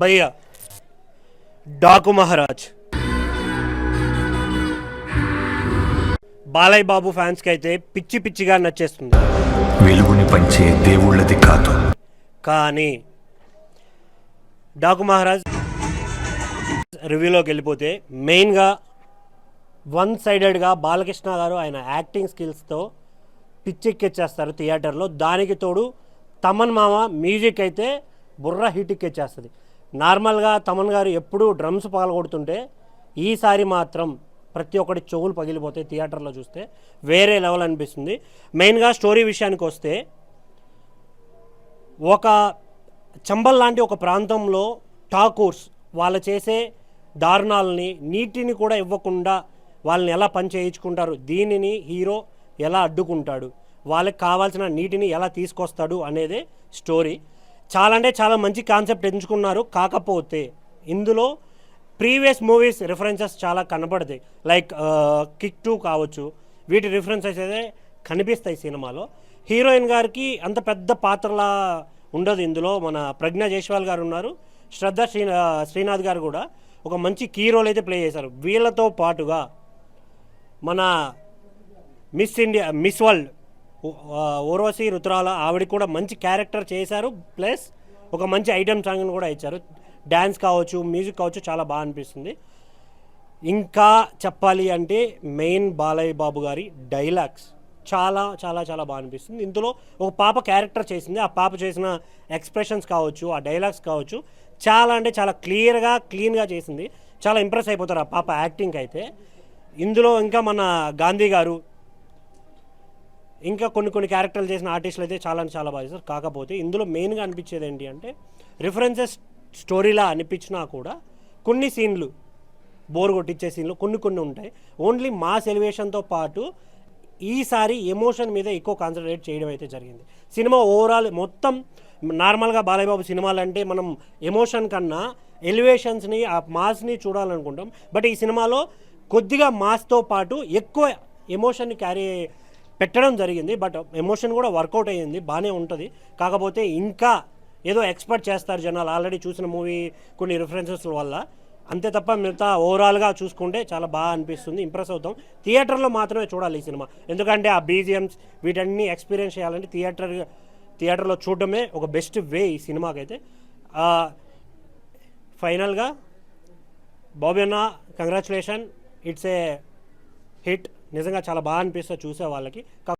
భయ్య డాకు మహారాజ్. బాలయ్య బాబు ఫ్యాన్స్కి అయితే పిచ్చి పిచ్చిగా నచ్చేస్తుంది. వెలుగుని పంచే దేవుళ్ళది కాదు. కానీ డాకు మహారాజ్ రివ్యూలోకి వెళ్ళిపోతే మెయిన్గా వన్ సైడెడ్గా బాలకృష్ణ గారు ఆయన యాక్టింగ్ స్కిల్స్తో పిచ్చెక్కిచ్చేస్తారు థియేటర్లో. దానికి తోడు తమన్ మామ మ్యూజిక్ అయితే బుర్ర హిట్ ఎక్కిచ్చేస్తుంది. నార్మల్గా తమన్ గారు ఎప్పుడూ డ్రమ్స్ పగలగొడుతుంటే ఈసారి మాత్రం ప్రతి ఒక్కటి చెవులు పగిలిపోతాయి థియేటర్లో చూస్తే. వేరే లెవెల్ అనిపిస్తుంది. మెయిన్గా స్టోరీ విషయానికి వస్తే ఒక చంబల్ లాంటి ఒక ప్రాంతంలో ఠాకూర్స్ వాళ్ళు చేసే దారుణాలని నీటిని కూడా ఇవ్వకుండా వాళ్ళని ఎలా పని చేయించుకుంటారు దీనిని హీరో ఎలా అడ్డుకుంటాడు వాళ్ళకి కావాల్సిన నీటిని ఎలా తీసుకొస్తాడు అనేది స్టోరీ. చాలా అంటే చాలా మంచి కాన్సెప్ట్ ఎంచుకున్నారు. కాకపోతే ఇందులో ప్రీవియస్ మూవీస్ రిఫరెన్సెస్ చాలా కనపడతాయి లైక్ కిక్ టూ కావచ్చు. వీటి రిఫరెన్సెస్ అయితే కనిపిస్తాయి సినిమాలో. హీరోయిన్ గారికి అంత పెద్ద పాత్రలా ఉండదు ఇందులో. మన ప్రజ్ఞ జైస్వాల్ గారు ఉన్నారు. శ్రద్ధ శ్రీ శ్రీనాథ్ గారు కూడా ఒక మంచి కీ రోల్ అయితే ప్లే చేశారు. వీళ్ళతో పాటుగా మన Miss India Miss World Urvashi Rautela ఆవిడ కూడా మంచి క్యారెక్టర్ చేశారు. ప్లస్ ఒక మంచి ఐటమ్ సాంగ్ని కూడా ఇచ్చారు. డ్యాన్స్ కావచ్చు మ్యూజిక్ కావచ్చు చాలా బాగా అనిపిస్తుంది. ఇంకా చెప్పాలి అంటే మెయిన్ బాలయ్య బాబు గారి డైలాగ్స్ చాలా చాలా చాలా బాగా అనిపిస్తుంది. ఇందులో ఒక పాప క్యారెక్టర్ చేసింది. ఆ పాప చేసిన ఎక్స్ప్రెషన్స్ కావచ్చు ఆ డైలాగ్స్ కావచ్చు చాలా అంటే చాలా క్లియర్గా క్లీన్గా చేసింది. చాలా ఇంప్రెస్ అయిపోతారు ఆ పాప యాక్టింగ్ అయితే. ఇందులో ఇంకా మన గాంధీ గారు ఇంకా కొన్ని కొన్ని క్యారెక్టర్లు చేసిన ఆర్టిస్టులు అయితే చాలా అంటే చాలా బాగా చేస్తారు కాకపోతే ఇందులో మెయిన్గా అనిపించేది ఏంటి అంటే రిఫరెన్సెస్ స్టోరీలా అనిపించినా కూడా కొన్ని సీన్లు బోర్ కొట్టించే సీన్లు కొన్ని కొన్ని ఉంటాయి. ఓన్లీ మాస్ ఎలివేషన్తో పాటు ఈసారి ఎమోషన్ మీద ఎక్కువ కాన్సన్ట్రేట్ చేయడం అయితే జరిగింది. సినిమా ఓవరాల్ మొత్తం నార్మల్గా బాలయ్య బాబు సినిమాలు అంటే మనం ఎమోషన్ కన్నా ఎలివేషన్స్ని ఆ మాస్ని చూడాలనుకుంటాం. బట్ ఈ సినిమాలో కొద్దిగా మాస్తో పాటు ఎక్కువ ఎమోషన్ని క్యారీ పెట్టడం జరిగింది బట్ ఎమోషన్ కూడా వర్కౌట్ అయ్యింది బాగానే ఉంటుంది. కాకపోతే ఇంకా ఏదో ఎక్స్పెక్ట్ చేస్తారు జనాలు ఆల్రెడీ చూసిన మూవీ కొన్ని రిఫరెన్సెస్ వల్ల. అంతే తప్ప మిగతా ఓవరాల్గా చూసుకుంటే చాలా బాగా అనిపిస్తుంది ఇంప్రెస్ అవుతాం. థియేటర్లో మాత్రమే చూడాలి ఈ సినిమా. ఎందుకంటే ఆ బీజిఎమ్స్ వీటన్ని ఎక్స్పీరియన్స్ చేయాలంటే థియేటర్ థియేటర్లో చూడడమే ఒక బెస్ట్ వే ఈ సినిమాకైతే. ఫైనల్గా బాబీ అన్న కంగ్రాచులేషన్ ఇట్స్ ఏ హిట్ నిజంగా చాలా బాగా అనిపిస్తుంది చూసే వాళ్ళకి.